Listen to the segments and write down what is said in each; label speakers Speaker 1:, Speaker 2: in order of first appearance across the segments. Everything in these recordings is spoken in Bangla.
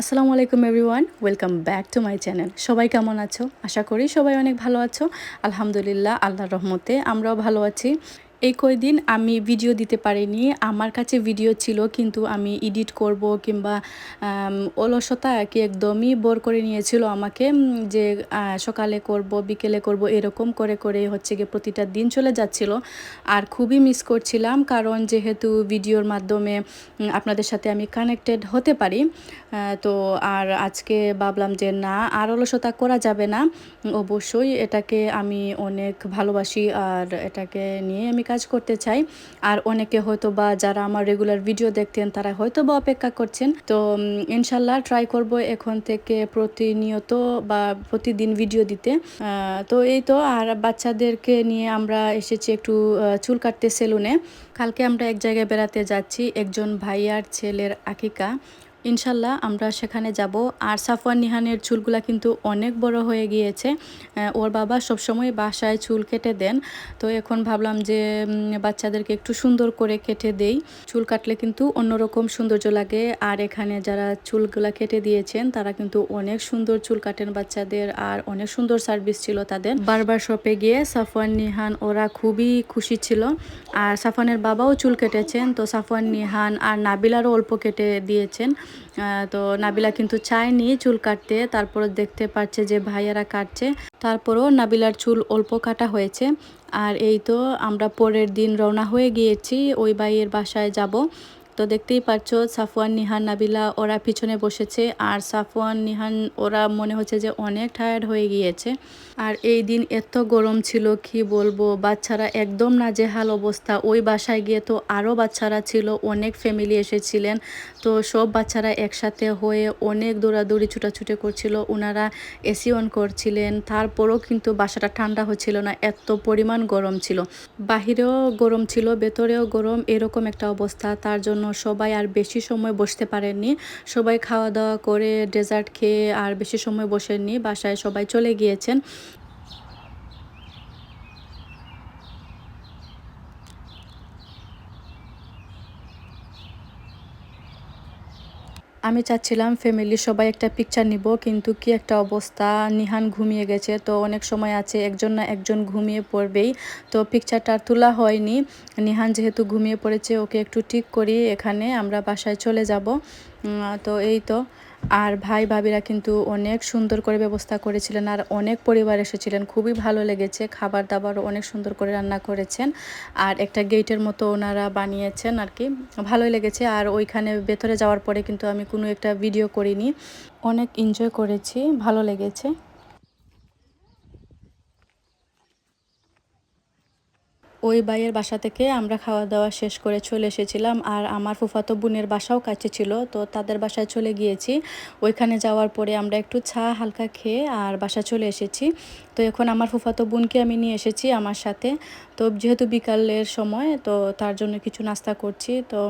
Speaker 1: আসসালামু আলাইকুম everyone, welcome back to my channel. সবাই কেমন আছো? আশা করি সবাই অনেক ভালো আছো। আলহামদুলিল্লাহ, আল্লাহর রহমতে আমরাও ভালো আছি। এই কয়দিন আমি ভিডিও দিতে পারিনি। আমার কাছে ভিডিও ছিল, কিন্তু আমি এডিট করব কিংবা অলসতা কি একদমই বোর করে নিয়েছিল আমাকে যে সকালে করব, বিকেলে করব, এরকম করে করে হচ্ছে গিয়ে প্রতিটা দিন চলে যাচ্ছিল। আর খুবই মিস করছিলাম, কারণ যেহেতু ভিডিওর মাধ্যমে আপনাদের সাথে আমি কানেক্টেড হতে পারি তো আর আজকে ভাবলাম যে, না, আর অলসতা করা যাবে না। অবশ্যই এটাকে আমি অনেক ভালোবাসি, আর এটাকে নিয়ে আমি কাজ করতে চাই। আর অনেকে হয়তো বা যারা আমার রেগুলার ভিডিও দেখতেন, তারা হয়তো বা অপেক্ষা করছেন। তো ইনশাল্লাহ ট্রাই করব এখন থেকে প্রতিনিয়ত বা প্রতিদিন ভিডিও দিতে। তো এই তো, আর বাচ্চাদেরকে নিয়ে আমরা এসেছি একটু চুল কাটতে সেলুনে। কালকে আমরা এক জায়গায় বেড়াতে যাচ্ছি, একজন ভাইয়ার ছেলের আকিকা। ইনশাল্লাহ আমরা সেখানে যাব। আর সাফওয়ান নিহানের চুলগুলা কিন্তু অনেক বড় হয়ে গিয়েছে। ওর বাবা সবসময় বাসায় চুল কেটে দেন। তো এখন ভাবলাম যে বাচ্চাদেরকে একটু সুন্দর করে কেটে দেই। চুল কাটলে কিন্তু অন্যরকম সৌন্দর্য লাগে। আর এখানে যারা চুলগুলা কেটে দিয়েছেন, তারা কিন্তু অনেক সুন্দর চুল কাটেন বাচ্চাদের। আর অনেক সুন্দর সার্ভিস ছিল তাদের। বারবার শপে গিয়ে সাফওয়ান নিহান, ওরা খুবই খুশি ছিল। আর সাফওয়ানের বাবাও চুল কেটেছেন। তো সাফওয়ান নিহান আর নাবিলারও অল্প কেটে দিয়েছেন। তো নাবিলা কিন্তু চায়নি চুল কাটতে, তারপর দেখতে পাচ্ছে যে ভাইয়ারা কাটছে, তারপরও নাবিলার চুল অল্প কাটা হয়েছে। আর এই তো আমরা পরের দিন রওনা হয়ে গিয়েছি, ওই ভাইয়ের বাসায় যাব। তো দেখতেই পাচ্ছ সাফওয়ান, নিহান, নাবিলা ওরা পিছনে বসেছে। আর সাফওয়ান, নিহান, ওরা মনে হচ্ছে যে অনেক টায়ার্ড হয়ে গিয়েছে। আর এই দিন এত গরম ছিল, কি বলব? বাচ্চারা একদম নাজেহাল অবস্থা। ওই বাসায় গিয়ে তো আরও বাচ্চারা ছিল, অনেক ফ্যামিলি এসেছিলেন। তো সব বাচ্চারা একসাথে হয়ে অনেক দৌড়াদৌড়ি, ছুটাছুটি করছিল। ওনারা এসি অন করছিলেন। তারপরও কিন্তু বাসাটা ঠান্ডা হচ্ছিল না, এত পরিমাণ গরম ছিল। বাহিরেও গরম ছিল, ভেতরেও গরম, এরকম একটা অবস্থা। তার জন্য সবাই আর বেশি সময় বসতে পারেননি। সবাই খাওয়া দাওয়া করে ডেজার্ট খেয়ে আর বেশি সময় বসেননি। বাসায় সবাই চলে গিয়েছেন। আমি চাচ্ছিলাম ফ্যামিলি সবাই একটা পিকচার নিব, কিন্তু কি একটা অবস্থা? নিহান ঘুমিয়ে গেছে, তো অনেক সময় আছে, একজন না একজন ঘুমিয়ে পড়বেই। তো পিকচারটা তোলা হয়নি। নিহান যেহেতু ঘুমিয়ে পড়েছে, ওকে একটু ঠিক করি এখানে, আমরা বাসায় চলে যাব। তো এই তো। আর ভাই ভাবিরা কিন্তু অনেক সুন্দর করে ব্যবস্থা করেছিলেন আর অনেক পরিবার এসেছিলেন। খুবই ভালো লেগেছে, খাবার দাবারও অনেক সুন্দর করে রান্না করেছেন। আর একটা গেটের মতো ওনারা বানিয়েছেন আর কি। ভালোই লেগেছে আর ওইখানে ভেতরে যাওয়ার পরে কিন্তু আমি কোনো একটা ভিডিও করিনি। অনেক এনজয় করেছি, ভালো লেগেছে। ওই বাইয়ের বাসা থেকে আমরা খাওয়া দাওয়া শেষ করে চলে এসেছিলাম। আর আমার ফুফাতো বোনের বাসাও কাছে ছিল, তো তাদের বাসায় চলে গিয়েছি। ওইখানে যাওয়ার পরে আমরা একটু চা হালকা খেয়ে আর বাসা চলে এসেছি। তো এখন আমার ফুফাতো বোনকে আমি নিয়ে এসেছি আমার সাথে। তো যেহেতু বিকালের সময়, তো তার জন্য কিছু নাস্তা করছি। তো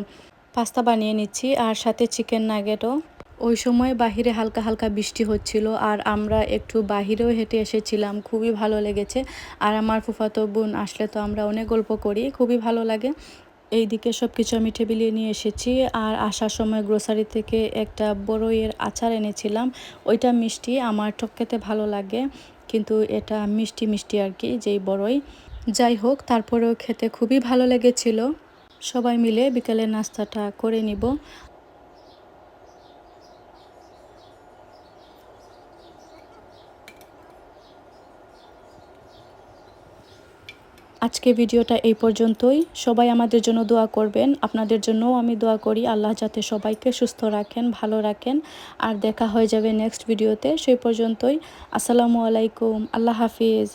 Speaker 1: পাস্তা বানিয়ে নিচ্ছি আর সাথে চিকেন নাগেটও ওই সময় বাহিরে হালকা হালকা বৃষ্টি হচ্ছিল আর আমরা একটু বাহিরেও হেঁটে এসেছিলাম, খুবই ভালো লেগেছে। আর আমার ফুফাতো বোন আসলে তো আমরা অনেক গল্প করি, খুবই ভালো লাগে। এইদিকে সব কিছু আমি টেবিলে নিয়ে এসেছি আর আসার সময় গ্রোসারি থেকে একটা বড়ইয়ের আচার এনেছিলাম, ওইটা মিষ্টি, আমার টক খেতে ভালো লাগে, কিন্তু এটা মিষ্টি মিষ্টি আর কি, যেই বড়ই। যাই হোক, তারপরেও খেতে খুবই ভালো লেগেছিল। সবাই মিলে বিকেলে নাস্তাটা করে নিব। আজকে ভিডিওটা এই পর্যন্তই। সবাই আমাদের জন্য দোয়া করবেন। আপনাদের জন্যও আমি দোয়া করি। আল্লাহ যাতে সবাইকে সুস্থ রাখেন, ভালো রাখেন। আর দেখা হয়ে যাবে নেক্সট ভিডিওতে সেই পর্যন্তই। আসসালামু আলাইকুম। আল্লাহ হাফিজ।